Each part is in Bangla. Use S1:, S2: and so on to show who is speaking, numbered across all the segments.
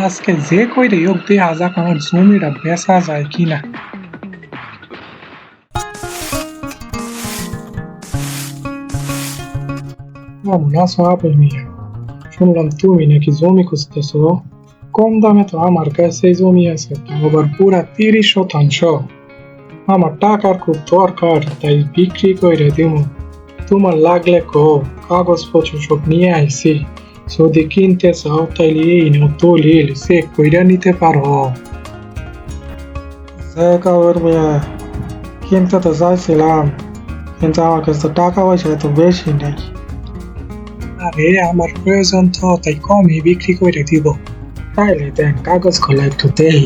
S1: আজকে যে কইরে হোক দেখা যাক আমার জমিটা বেচা যায় কিনা আছো আপেল মিয়া শুনলাম তুমি নাকি জমি খুঁজতেছো। কম দামে তো আমার কাছে জমি আছে আবার পুরা তিরিশ শতাংশ। আমার টাকার খুব দরকার, তাই বিক্রি করে দিব তোমার লাগলে কো কাগজপত্র সব নিয়ে আইছি। যদি কিনতে চাও তাইলে এই নাও দলিল চেক কইরা নিতে পারো কাগর মিয়া কিনতে তো চাইছিলাম কিন্তু আমার কাছে তো টাকা পয়সা এত বেশি নাই আরে আমার প্রয়োজন তো তাই কমই বিক্রি করে দিব তাইলে দেন কাগজ খোলা একটু দেই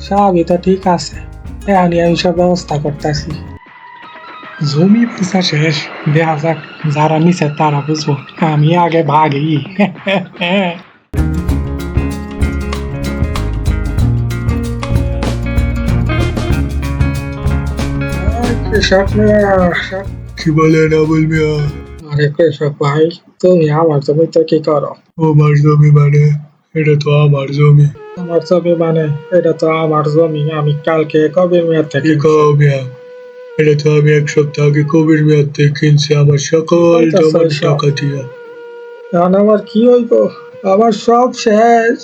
S1: সবই তো ঠিক আছে এখনই আমি সব ব্যবস্থা করতেছি জমি পয়সা শেষ দেখা যাক যারা নিচে তারা বুঝব আমি আগে ভাগি কৃষক মিয়া
S2: কি বলেন আবুল মিয়া
S1: আরে কৃষক ভাই তুমি আমার জমিতে কি করো
S2: আমার জমি মানে এটা তো আমার জমি
S1: আমার জমি মানে এটা তো আমার জমি আমি কালকে কবে মেয়াদ থেকে
S2: কি কও মিয়া এটা তো আমি এক সপ্তাহ আগে কবির মেয়াদ থেকে কিনছি আমার সকল
S1: আচ্ছা।
S2: টাকা দিয়া।
S1: এখন আমার কি হইব? আমার সব শেষ।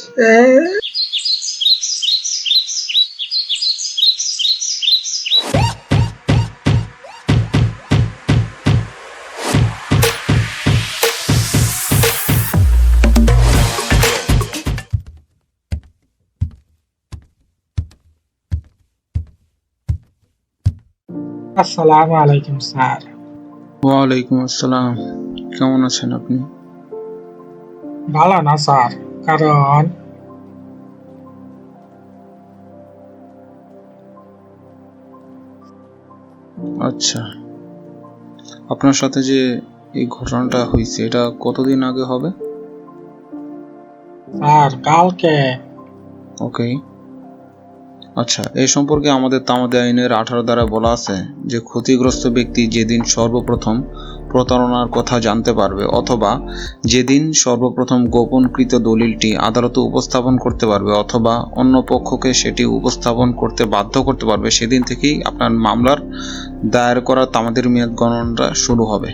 S1: আসসালামু আলাইকুম স্যার।
S3: ওয়ালাইকুম আসসালাম। কেমন আছেন আপনি?
S1: ভালো না স্যার। কারণ
S3: আচ্ছা। আপনার সাথে যে এই ঘটনাটা হয়েছে এটা কতদিন আগে হবে?
S1: স্যার কালকে।
S3: ওকে। আচ্ছা এই সম্পর্কে আমাদের তামাদি আইনের আঠারো দ্বারা বলা আছে যে ক্ষতিগ্রস্ত ব্যক্তি যেদিন সর্বপ্রথম প্রতারণার কথা জানতে পারবে অথবা যেদিন সর্বপ্রথম গোপনকৃত দলিলটি আদালতে উপস্থাপন করতে পারবে অথবা অন্য পক্ষকে সেটি উপস্থাপন করতে বাধ্য করতে পারবে, সেদিন থেকেই আপনার মামলার দায়ের করা তামাদের মেয়াদ গণনাটা শুরু হবে।